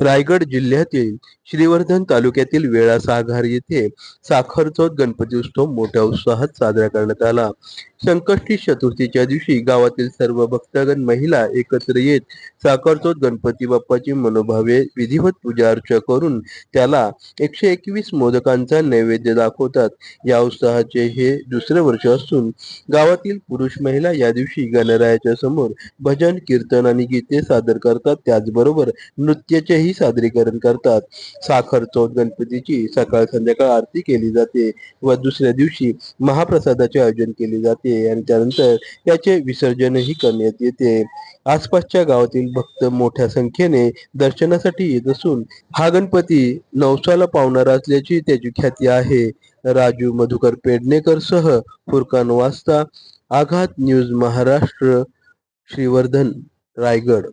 रायगड जिल्ह्यातील श्रीवर्धन तालुक्यातील वेळा साघार येथे साखरचोत गणपती उत्सव मोठ्या उत्साहात साजरा करण्यात आला. संकष्टी चतुर्थीच्या दिवशी गावातील सर्व भक्तगण महिला एकत्र येत साखरचोत गणपती बाप्पाची मनोभावे विधिवत पूजा अर्चा करून त्याला एकशे एकवीस मोदकांचा नैवेद्य दाखवतात. या उत्साहाचे हे दुसरे वर्ष असून गावातील पुरुष महिला या दिवशी गणरायाच्या समोर भजन कीर्तन आणि गीते सादर करतात. त्याचबरोबर नृत्याचेही सादरीकरण करतात. साखर चौथ गणपतीची सकाळ संध्याकाळ आरती केली जाते व दुसऱ्या दिवशी महाप्रसादाचे आयोजन केले जाते आणि त्यानंतर त्याचे विसर्जनही करण्यात येते. आसपासच्या गावातील भक्त मोठ्या संख्येने दर्शनासाठी येत असून हा गणपती नवसाला पावणारा असल्याची त्याची ख्याती आहे. राजू मधुकर पेडणेकर सह फुरकान वास्ता आघात न्यूज महाराष्ट्र श्रीवर्धन रायगड.